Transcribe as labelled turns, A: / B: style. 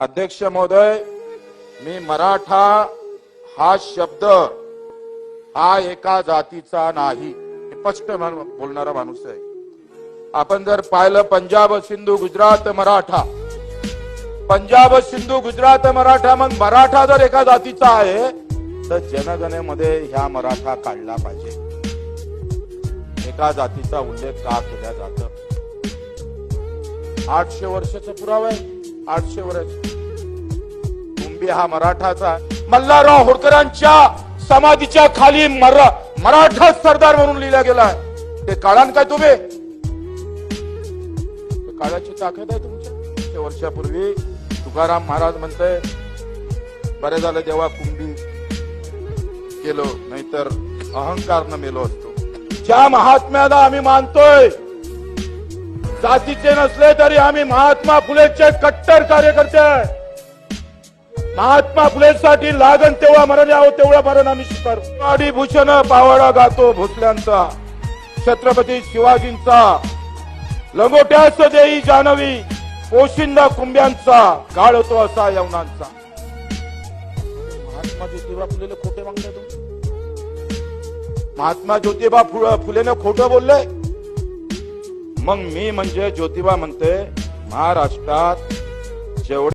A: अध्यक्ष महोदय मी मराठा हा शब्द हा एका जातीचा नाही. स्पष्ट बोलणारा माणूस आहे. आपण जर पाहिलं पंजाब सिंधू गुजरात मराठा. पंजाब सिंधू गुजरात मराठा मग मराठा जर एका जातीचा आहे तर जनगणेमध्ये ह्या मराठा काढला पाहिजे. एका जातीचा उल्लेख का केला जात? आठशे वर्षाचा पुरावा आहे. आठशे वर्ष. कुंभी हा मराठाचा मल्हारराव होळकरांच्या समाधीच्या खाली मरा मराठा सरदार म्हणून लिहिला गेलाय ते काळान काय तुम्ही? काळाची ताकद आहे तुमच्या वर्षापूर्वी तुकाराम महाराज म्हणतय बरे झालं देवा कुंभी गेलो नाहीतर अहंकार न मेलो असतो. ज्या महात्म्याला आम्ही मानतोय जातीचे नसले तरी आम्ही महात्मा फुलेचे कट्टर कार्यकर्ते आहे. महात्मा फुलेसाठी लागण तेव्हा मरण यावं तेवढं मरण आम्ही स्वीकारू. आडी भूषण पावडा गातो भोसल्यांचा. छत्रपती शिवाजींचा. लंगोट्यास देई जानवी. पोशिंदा कुंब्यांचा. गाळतो असा यवनांचा. महात्मा ज्योतिबा फुलेला खोटे मागले महात्मा ज्योतिबा फु- फुलेनं खोटं बोलले मग मी म्हणजे ज्योतिबा म्हणते महाराष्ट्रात जेवढे